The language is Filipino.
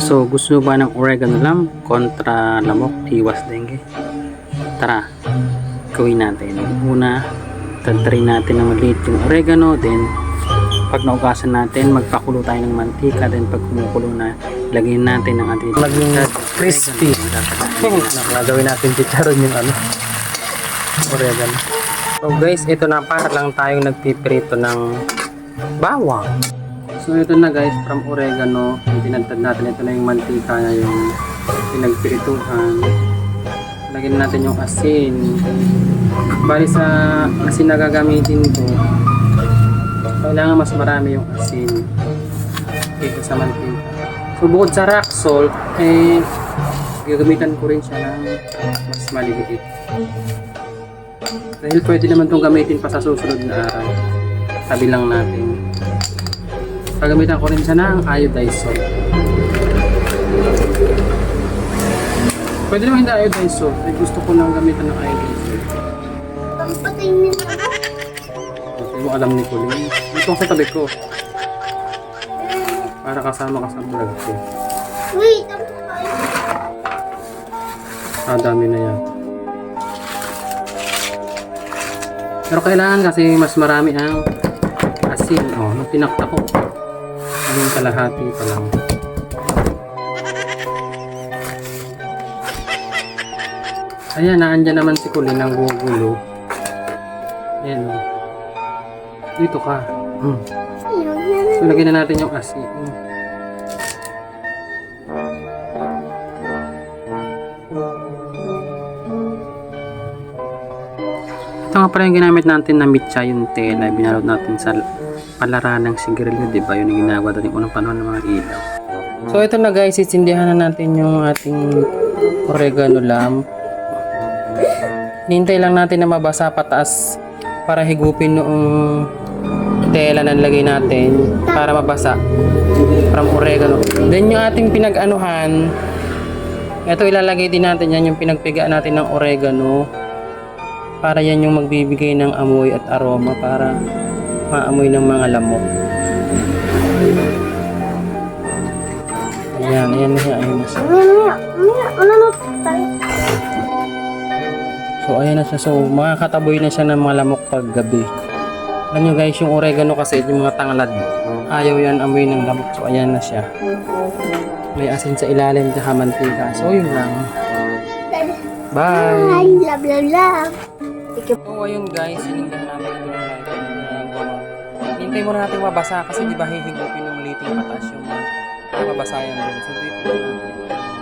So, gusto ba ng oregano lang kontra lamok, hiwas dengue? Tara, gawin natin. Una, tatarin natin ng maliit yung oregano, then pag naugasan natin, magpakulo tayo ng mantika, then pag kumukulo na, lagyan natin ng ating Maging crispy. Nagawin natin chicharon yung ano. Oregano. So guys, ito na para lang tayong nagpiprito ng bawang. So ito na guys, from oregano, yung tinagtad natin, ito na yung mantika na yung pinagpirituhan. Lagyan natin yung asin. Bali sa asin na gagamitin ko, kailangan mas marami yung asin kaysa sa mantika. So bukod sa rock salt, eh, gagamitan ko rin siya ng mas maliliit. Dahil pwede naman itong gamitin pa sa susunod na araw. Tabi lang natin. Gagamitan ko rin siya ng iodized salt. Pwede naman hindi iodized salt. Eh, gusto ko nang gamitan ng iodized salt. Pampatay niya. Hindi mo alam ni Colleen. Ito sa tabi ko. Para kasama ka sa vlog ko. Wait, ang. Ah, dami na yan. Pero kailangan kasi mas marami ang asin. Oh, nung pinakta ko. Yung kalahati pa lang. Ayan, naandyan naman si Kulin ang gugulo. Ayan. oh. Dito ka. Hmm. So, lagyan na natin yung asin. Hmm. Ito nga pala yung ginamit natin na mitya yung tela. Binalot natin sa palaran ng sigarilyo, di ba? Yun yung ginagawa natin unang panahon ng mga ilaw. So ito na guys, isindihan na natin yung ating oregano lamp. Hintay lang natin na mabasa pataas para higupin noong tela na nilagay natin para mabasa from oregano. Then yung ating pinag-anuhan, ito ilalagay din natin yan yung pinagpiga natin ng oregano para yan yung magbibigay ng amoy at aroma para maamoy ng mga lamok. Ayan, ayan na siya, ayan na siya. So ayan na siya. So makakataboy na siya ng mga lamok pag gabi. Alam nyo guys, yung oregano kasi yung mga tanglad. Ayaw yan amoy ng lamok. So ayan na siya. May asin sa ilalim tsaka mantika. So yun lang. Bye! Ay, love, love, love. So ayun guys, sininggan namin ito ng light. Hintay muna natin mabasa kasi di ba hihigupin ng liting patas yung mabasa yan doon. So dito na natin.